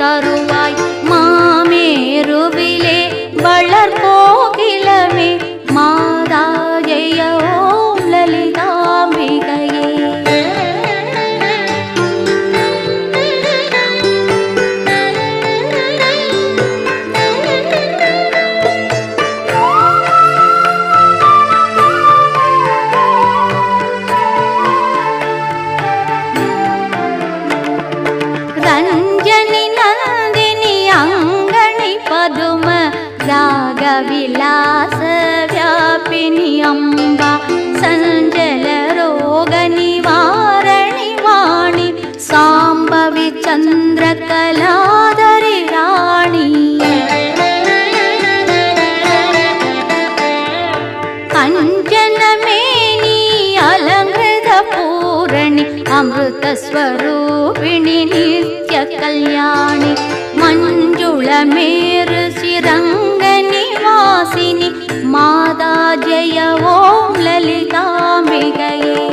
தரும். வியாபினி அம்பா சஞ்சல லலிதாம்பிகையே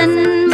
सन्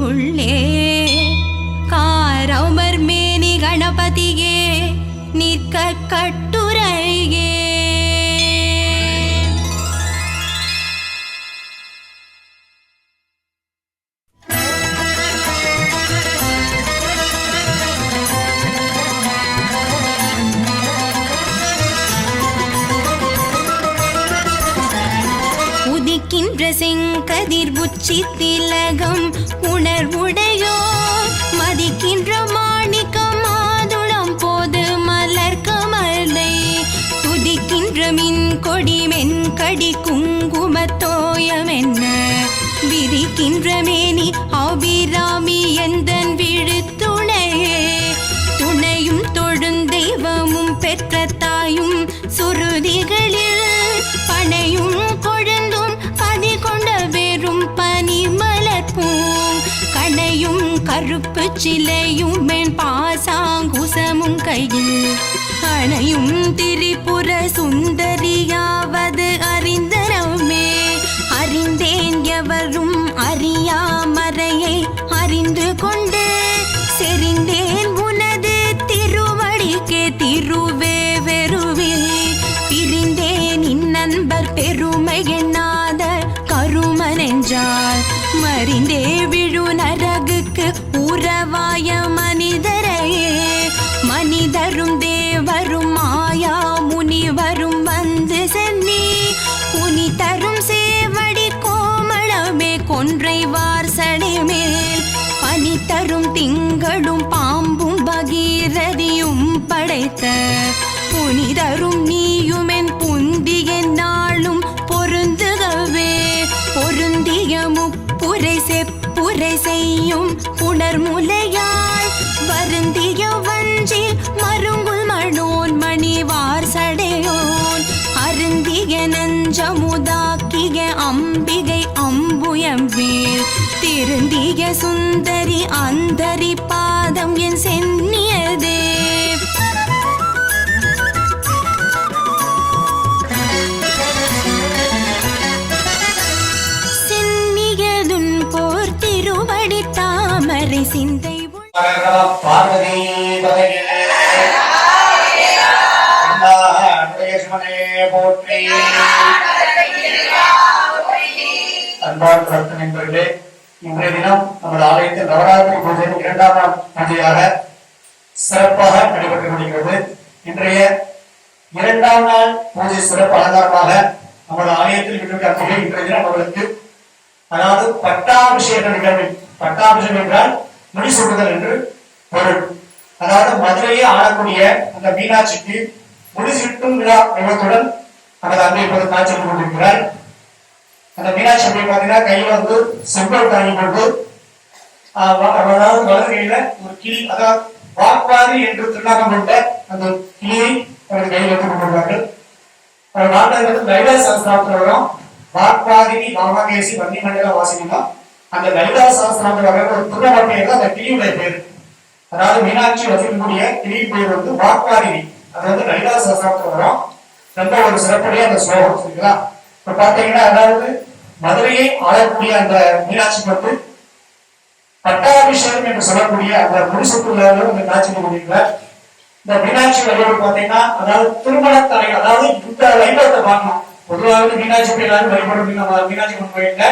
உள்ளே உதிக்கின்ற செங்கதிர் உச்சி திலகம் உணர்வுடையோ? மதிக்கின்ற மாணிக்க மாதுளம் போது மலர் கமலை துதிக்கின்ற மின் கொடி மென்கடி குங்குமத்தோயம் என்ன விரிக்கின்ற மேனி அபிராமி எந்த கருப்பு சிலையும் மேன் பாசாங்குசமும் கையில். அணையும் திரிபுர சுந்தரியாவது அறிந்தனமே. அறிந்தேன் எவரும் அறியாமறையை அறிந்து கொண்டு செறிந்தேன் உனது திருவடிக்கே திருவே வெறுவே பிரிந்தேன் இந்நண்பர் பெருமை எண்ணாத கருமனென்றார். மறிந்தே விழுநர நரகுக்கு உறவாய மனிதரே மனிதரும் தேவரும் மாயா முனிவரும் வந்து சென்னி புனி தரும் சேவடி கோமளமே கொன்றை கொன்றைவார் மேல் பனி தரும் திங்களும் பாம்பும் பகீரதியும் படைத்த புனிதரும் நீயுமென் புந்திய நாளும் பொருந்துகவே பொருந்திய முப்புரை செப்ப உரை செய்யும் புணர்முலையாய் வருந்திய வஞ்சி மருங்குல் மணோன் மணிவார் சடையோன். அருந்திய நஞ்சமுதாக்கிய அம்பிகை அம்புயம்பீர் திருந்திய சுந்தரி அந்தரி பாதம் என் சென்னியதே. தாமரை சிந்தை உள் பார்வதி போற்றி இன்றைய தினம் நமது ஆலயத்தில் நவராத்திரி பூஜை இரண்டாம் நாள் பூஜையாக சிறப்பாக நடைபெற்று கொண்டிருக்கிறது. இன்றைய இரண்டாம் நாள் பூஜை சிறப்பு அலங்காரமாக நமது ஆலயத்தில் விட்டுவிட்ட இன்றைய தினம் அவர்களுக்கு அதாவது பட்டாபிஷேக நிகழ்வில் பட்டாபிஷம் என்றால் முடிசூட்டுதல் என்று பொருள். அதாவது மதுரையை ஆளக்கூடிய அந்த மீனாட்சிக்கு முடிசூட்டும் விழா வைபத்துடன் நமது அன்னை இப்போது காய்ச்சல் கொண்டிருக்கிறார் அந்த மீனாட்சி அப்படி பார்த்தீங்கன்னா கையில வந்து செம்பல் தாங்கி கொண்டு அதாவது வலது கையில ஒரு கிளி அதாவது வாக்குவாதி என்று திருநாகம் கொண்ட அந்த கிளியை அவர்கள் கையில் எடுத்துக் கொண்டிருக்கிறார்கள். நாட்டில் நாட்டத்தில் லலிதா சாஸ்திராத்துல வரும் வாக்வாதினி வாமகேசி வன்னி மண்டல வாசினா அந்த லலிதா சாஸ்திரம் வர தான் அந்த கிளியுடைய பேர். அதாவது மீனாட்சி வசிக்கக்கூடிய கிளி பேர் வந்து வாக்காரிணி. அது வந்து லலிதா சாஸ்திரத்துல வரும். ரொம்ப ஒரு சிறப்புடைய அந்த ஸ்லோகம் சரிங்களா? இப்ப பாத்தீங்கன்னா அதாவது மதுரையை ஆளக்கூடிய அந்த மீனாட்சிக்கு வந்து பட்டாபிஷேகம் என்று சொல்லக்கூடிய அந்த முடிசூட்டுள்ள இந்த காட்சி முடியல இந்த மீனாட்சி வழிபாடு பாத்தீங்கன்னா அதாவது திருமண தலை அதாவது இந்த வைபவத்தை பார்க்கணும். பொதுவாக மீனாட்சி எல்லாரும் வழிபடும் மீனாட்சி கொண்டு போயிருங்க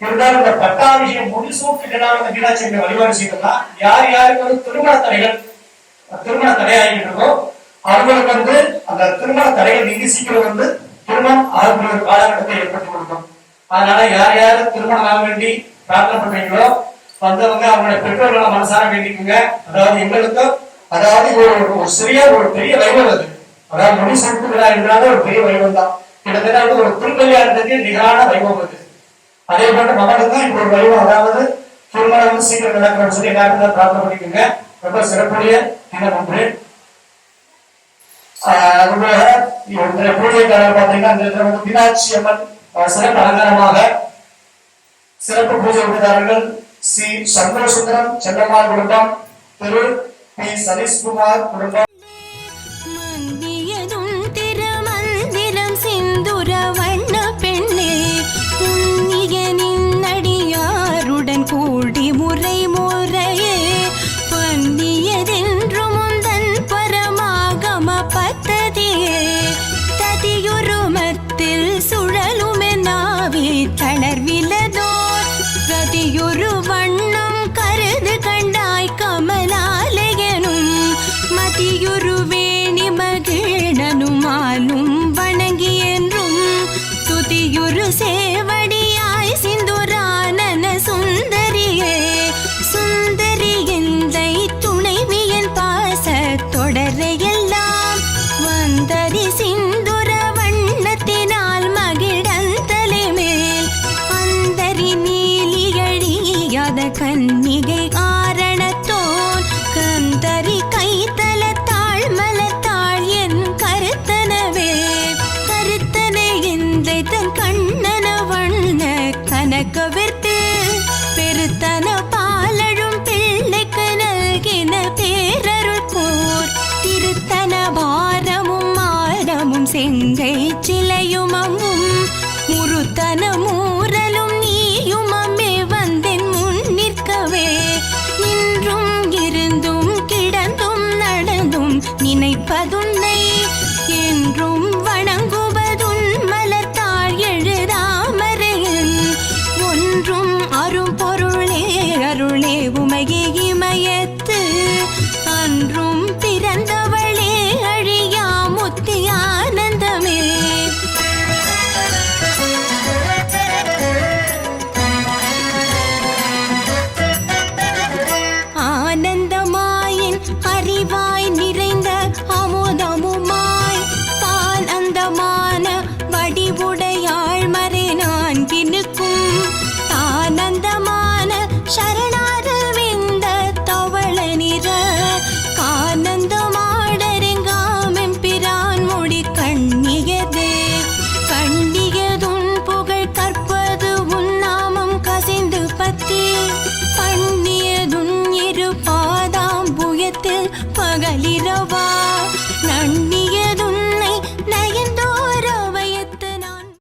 இருந்தாலும் இந்த பட்டாபிஷேகம் முடிசூட்டு அந்த மீனாட்சி அம்மனை வழிபாடு செய்யணும்னா யார் யாருக்கு வந்து திருமண தடைகள் திருமண தடையாகின்றதோ அவர்களுக்கு வந்து அந்த திருமண தடைகள் நீங்கி சீக்கிரம் வந்து திருமணம் ஆகக்கூடிய ஒரு காலகட்டத்தை ஏற்பட்டு கொடுக்கும். அதனால யார் யார் திருமணம் ஆக வேண்டி பிரார்த்தனை பண்றீங்களோ வந்தவங்க அவங்களுடைய பெற்றோர்களை மனசார வேண்டிக்குங்க. அதாவது எங்களுக்கு அதாவது ஒரு ஒரு சிறிய ஒரு பெரிய வைபவம் அது. அதாவது முடி விழா என்றாலே ஒரு பெரிய வைபவம் தான் கிட்டத்தட்ட வந்து ஒரு திருக்கல்யாணத்துக்கு நிகரான வைபவம் அது. அதே போல தான் இப்போ ஒரு வைபவம் அதாவது திருமணம் வந்து சீக்கிரம் நடக்கணும்னு சொல்லி எல்லாருக்கும் தான் பிரார்த்தனை பண்ணிக்கோங்க ரொம்ப சிறப்புடைய தினம் ஒன்று ஆஹ் அதுபோல இந்த பூஜை காலம் பார்த்தீங்கன்னா இந்த வந்து மீனாட்சி அம்மன் சிறப்பு அலங்காரமாக சிறப்பு பூஜை உறுப்பினர்கள் சி. சந்திரசுந்தரம் செல்லம்மாள் குடும்பம் திரு. பி. சதீஷ்குமார் குடும்பம். மந்தியதும் திருமந்திரம் சிந்துர சுழலுமெனாவி தளர்விலதோர் கதியொரு வண்ணம் கருது கண்டாய் கமலாலயனும் மதியொரு வேணி மகிழனுமாலும் வணங்கி என்றும் துதியொரு சே couldn't